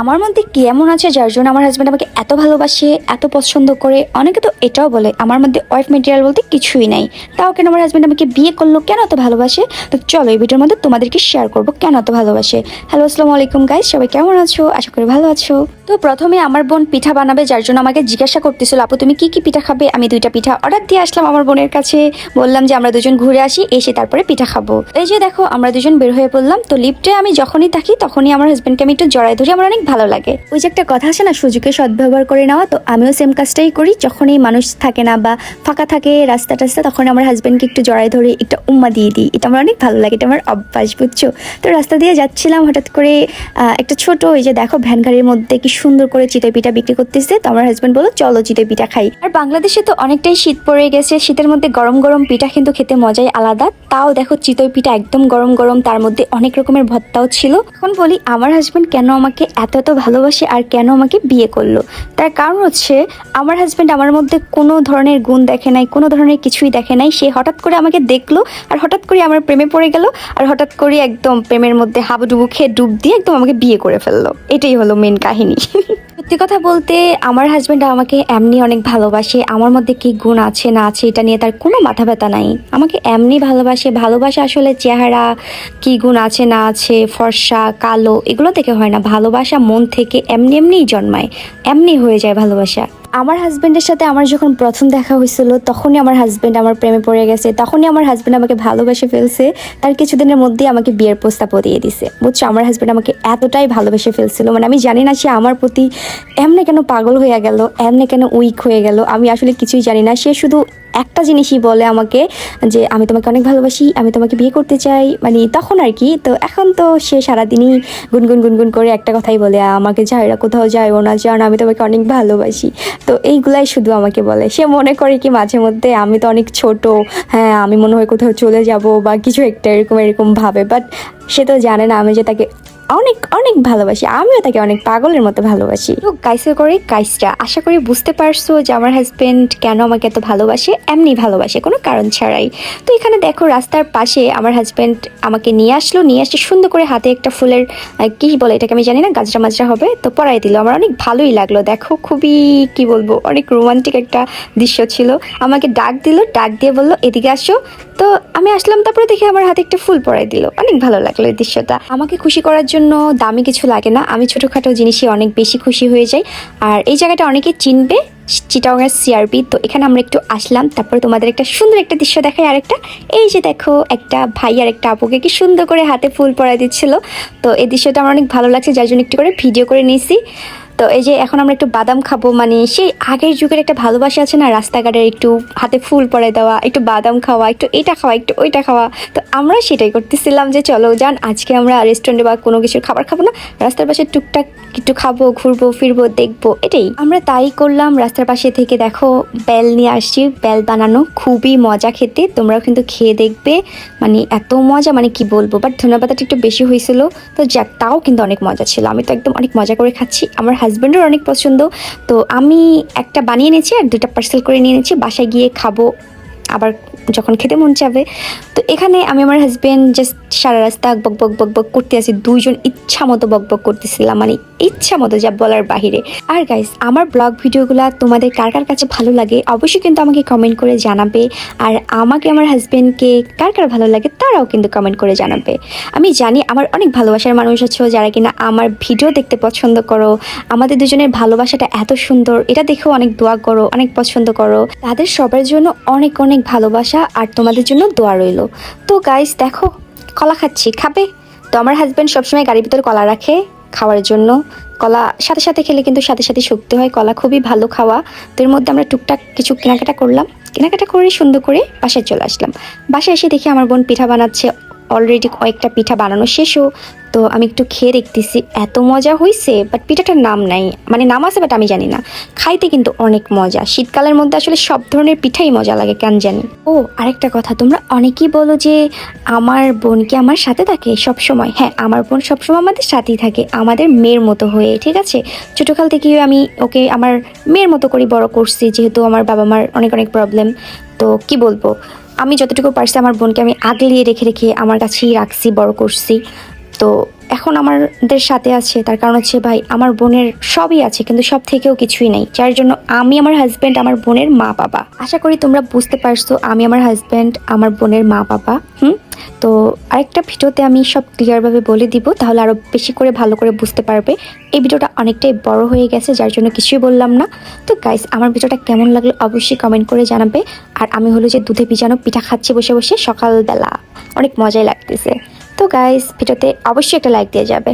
আমার মধ্যে কি এমন আছে যার জন্য আমার হাজব্যান্ড আমাকে এত ভালোবাসে, এত পছন্দ করে? অনেকে তো এটাও বলে, আমার মধ্যে ওয়াইফ মেটেরিয়াল বলতে কিছুই নাই। তাও কেন আমার হাজব্যান্ড আমাকে বিয়ে করল, কেন এত ভালোবাসে? তো চলো এই ভিডিওর মধ্যে তোমাদেরকে শেয়ার করব, কেন এত ভালোবাসে? হ্যালো আসসালামু আলাইকুম গাইস সবাই কেমন আছো? আশা করি ভালো আছো। তো প্রথমে আমার বোন পিঠা বানাবে, যার জন্য আমাকে জিজ্ঞাসা করতেছিল, আপু, তুমি কি কি পিঠা খাবে? আমি দুইটা পিঠা অর্ডার দিয়ে আসলাম আমার বোনের কাছে। বললাম যে, আমরা দুজন ঘুরে আসি, এসে তারপরে পিঠা খাব। এই যে দেখো, আমরা দুজন বের হয়ে পড়লাম। তো লিফটে আমি যখনই থাকি, তখনই আমার হাজব্যান্ডকে আমি একটু জড়াই ধরি। আমার অনেক ভালো লাগে। ওই যে একটা কথা আছে না, সুযোগে সদ্ব্যবহার করে নেওয়া, তো আমিও সেম কাজটাই করি। যখনই মানুষ থাকে না বা ফাঁকা থাকে রাস্তা টাস্তা, তখন আমার হাজব্যান্ডকে একটু জড়াই ধরে একটু উম্মা দিয়ে দিই। এটা আমার অনেক ভালো লাগে, এটা আমার অভ্যাস, বুঝছ? তো রাস্তা দিয়ে যাচ্ছিলাম, হঠাৎ করে একটা ছোট ওই যে দেখো ভ্যান গাড়ির মধ্যে কি সুন্দর করে চিতই পিঠা বিক্রি করতেছে। তো আমার হাজব্যান্ড বলো চলো চিতই পিঠা খাই। আর বাংলাদেশে তো অনেকটাই শীত পড়ে গেছে। শীতের মধ্যে গরম গরম পিঠা কিন্তু খেতে মজাই আলাদা। তাও দেখো চিতই পিঠা একদম গরম গরম, তার মধ্যে অনেক রকমের ভত্তাও ছিল। এখন বলি, আমার হাজব্যান্ড কেন আমাকে এত এত ভালোবাসে আর কেন আমাকে বিয়ে করল? তার কারণ হচ্ছে, আমার হাজব্যান্ড আমার মধ্যে কোনো ধরনের গুণ দেখে নাই, কোনো ধরনের কিছুই দেখে নাই। সে হঠাৎ করে আমাকে দেখল আর হঠাৎ করে আমার প্রেমে পড়ে গেল আর হঠাৎ করে একদম প্রেমের মধ্যে হাবুডুবু খেয়ে ডুব দিয়ে একদম আমাকে বিয়ে করে ফেলল। এটাই হলো মেন কাহিনী। সত্যি কথা বলতে, আমার হাজব্যান্ড আমাকে এমনি অনেক ভালোবাসে। আমার মধ্যে কি গুণ আছে, না আছে, এটা নিয়ে তার কোনো মাথা ব্যথা নাই। আমাকে এমনি ভালোবাসে। ভালোবাসা আসলে চেহারা, কি গুণ আছে, না আছে, ফর্সা, কালো, এগুলো থেকে হয় না। ভালোবাসা মন থেকে এমনি এমনিই জন্মায়, এমনি হয়ে যায় ভালোবাসা। আমার হাজব্যান্ডের সাথে আমার যখন প্রথম দেখা হয়েছিল, তখনই আমার হাজব্যান্ড আমার প্রেমে পড়ে গেছে, তখনই আমার হাজব্যান্ড আমাকে ভালোবেসে ফেলছে, তার কিছুদিনের মধ্যেই আমাকে বিয়ের প্রস্তাবও দিয়ে দিছে। বুঝছ? আমার হাজব্যান্ড আমাকে এতটাই ভালোবেসে ফেলছিল মানে আমি জানি না সে আমার প্রতি এমনি কেন পাগল হয়ে গেল, এমনি কেন উইক হয়ে গেল, আমি আসলে কিছুই জানি না। সে শুধু একটা জিনিসই বলে আমাকে যে, আমি তোমাকে অনেক ভালোবাসি, আমি তোমাকে বিয়ে করতে চাই। মানে তখন আর কি, তো এখন তো সে সারাদিনই গুনগুন গুনগুন করে একটা কথাই বলে, আমাকে যাইরা কোথাও যাইও না, যাও না, আমি তোমাকে অনেক ভালোবাসি। তো এইগুলাই শুধু আমাকে বলে। সে মনে করে কি মাঝে মধ্যে আমি তো অনেক ছোট হ্যাঁ আমি মনে হয় কোথাও চলে যাব বা কিছু একটা এরকম এরকম ভাবে। বাট সে তো জানে না, আমি যে তাকে অনেক অনেক ভালোবাসি। আমিও তাকে অনেক পাগলের মতো ভালোবাসি। তো গাইসে করে গাইসটা আশা করি বুঝতে পারছ যে আমার হাজবেন্ড কেন আমাকে এত ভালোবাসে, এমনি ভালোবাসে, কোনো কারণ ছাড়াই। তো এখানে দেখো, রাস্তার পাশে আমার হাজবেন্ড আমাকে নিয়ে আসলো, নিয়ে আসছে সুন্দর করে হাতে একটা ফুলের কি বলে এটাকে আমি জানি না গাজরা মাজরা হবে, তো পরাই দিল। আমার অনেক ভালোই লাগল। দেখো, খুবই, কি বলব, অনেক রোমান্টিক একটা দৃশ্য ছিল। আমাকে ডাক দিল, ডাক দিয়ে বলল, এদিকে আসো। তো আমি আসলাম, তারপরে দেখে আমার হাতে একটা ফুল পরাই দিল। অনেক ভালো লাগল এই দৃশ্যটা। আমাকে খুশি করার জন্য দামি কিছু লাগে না। আমি ছোটোখাটো জিনিসই অনেক বেশি খুশি হয়ে যাই। আর এই জায়গাটা অনেকে চিনবে, চিটাগাংয়ের সিআরপি তো এখানে আমরা একটু আসলাম, তারপর তোমাদের একটা সুন্দর একটা দৃশ্য দেখাই আরেকটা। এই যে দেখো, একটা ভাই আর একটা আপুকে কি সুন্দর করে হাতে ফুল পরাই দিচ্ছিল। তো এই দৃশ্যটা আমার অনেক ভালো লাগছে, যার জন্য একটু করে ভিডিও করে নিয়েছি। তো এই যে এখন আমরা একটু বাদাম খাব মানে সেই আগের যুগের একটা ভালোবাসা আছে না? রাস্তাঘাটের একটু হাতে ফুল পরে দেওয়া, একটু বাদাম খাওয়া, একটু এটা খাওয়া, একটু ওইটা খাওয়া। তো আমরা সেটাই করতেছিলাম যে চলো যান, আজকে আমরা রেস্টুরেন্টে বা কোনো কিছুর খাবার খাব না, রাস্তার পাশে টুকটাক একটু খাব, ঘুরবো, ফিরবো, দেখব, এটাই। আমরা তাই করলাম, রাস্তার পাশে থেকে দেখো, বেল নিয়ে আসছি, বেল বানানো, খুবই মজা খেতে, তোমরাও কিন্তু খেয়ে দেখবে। মানে এত মজা মানে কি বলব বাট ধন্যবাদটা একটু বেশি হয়েছিল, তো যাক, তাও কিন্তু অনেক মজা ছিল, আমি তো একদম অনেক মজা করে খাচ্ছি, আমার হাজব্যান্ডের অনেক পছন্দ। তো আমি একটা বানিয়ে নিয়েছি আর দুটা পার্সেল করে নিয়ে নিয়েছি বাসায় গিয়ে খাব। আবার যখন খেতে মন চাবে। তো এখানে আমি আমার হাজব্যান্ড জাস্ট সারা রাস্তা বক বক বক বক করতে আছি দুইজন ইচ্ছা মতো বক বক করতেছিলাম মানে ইচ্ছা মতো যা বলার বাহিরে। আর গাইস আমার ব্লগ ভিডিওগুলো তোমাদের কার কার কাছে ভালো লাগে অবশ্যই কিন্তু আমাকে কমেন্ট করে জানাবে। আর আমাকে আমার হাজব্যান্ডকে কার কার ভালো লাগে তারাও কিন্তু কমেন্ট করে জানাবে। আমি জানি আমার অনেক ভালোবাসার মানুষ আছে, যারা কিনা আমার ভিডিও দেখতে পছন্দ করো। আমাদের দুজনের ভালোবাসাটা এত সুন্দর, এটা দেখেও অনেক দোয়া করো, অনেক পছন্দ করো। তাদের সবার জন্য অনেক অনেক ভালোবাসা আর তোমাদের জন্য দোয়া রইল। তো গাইস দেখো, কলা খাচ্ছি, খাবে? তো আমার হাজব্যান্ড সবসময় গাড়ির ভিতরে কলা রাখে খাওয়ার জন্য। কলা সাথে সাথে খেলে কিন্তু সাথে সাথে শক্তি হয়। কলা খুবই ভালো খাওয়া। তো এর মধ্যে আমরা টুকটাক কিছু কেনাকাটা করলাম। কেনাকাটা করে সুন্দর করে বাসায় চলে আসলাম। বাসায় এসে দেখি আমার বোন পিঠা বানাচ্ছে। অলরেডি কয়েকটা পিঠা বানানো শেষও। তো আমি একটু খেয়ে দেখতেছি। এত মজা হয়েছে বাট পিঠাটার নাম নাই। মানে নাম আছে বাট আমি জানি না। খাইতে কিন্তু অনেক মজা। শীতকালের মধ্যে আসলে সব ধরনের পিঠাই মজা লাগে, কেন জানি। ও, আরেকটা কথা, তোমরা অনেকেই বলো যে আমার বোন কি আমার সাথে থাকে সব সময় হ্যাঁ আমার বোন সবসময় আমাদের সাথেই থাকে, আমাদের মেয়ের মতো হয়ে, ঠিক আছে? ছোটোকাল থেকে আমি ওকে আমার মেয়ের মতো করে বড় করছি, যেহেতু আমার বাবা মার অনেক অনেক প্রবলেম তো কি বলব? আমি যতটুকু পারছি আমার বোনকে আমি আগলিয়ে রেখে রেখে আমার কাছেই রাখছি, বড় করছি। তো এখন আমাদের সাথে আছে, তার কারণ হচ্ছে ভাই আমার বোনের সবই আছে, কিন্তু সব থেকেও কিছুই নেই, যার জন্য আমি আমার হাজব্যান্ড আমার বোনের মা বাবা। আশা করি তোমরা বুঝতে পারছ, আমি আমার হাজব্যান্ড আমার বোনের মা বাবা, হুম? তো আরেকটা ভিডিওতে আমি সব ক্লিয়ারভাবে বলে দিব, তাহলে আরও বেশি করে ভালো করে বুঝতে পারবে। এই ভিডিওটা অনেকটাই বড় হয়ে গেছে, যার জন্য কিছুই বললাম না। তো গাইস আমার ভিডিওটা কেমন লাগল অবশ্যই কমেন্ট করে জানাবে। আর আমি হলো যে দুধে ভিজানো পিঠা খাচ্ছি বসে বসে সকালবেলা, অনেক মজাই লাগতেছে। তো গাইস ভিডিওতে অবশ্যই একটা লাইক দিয়ে যাবে।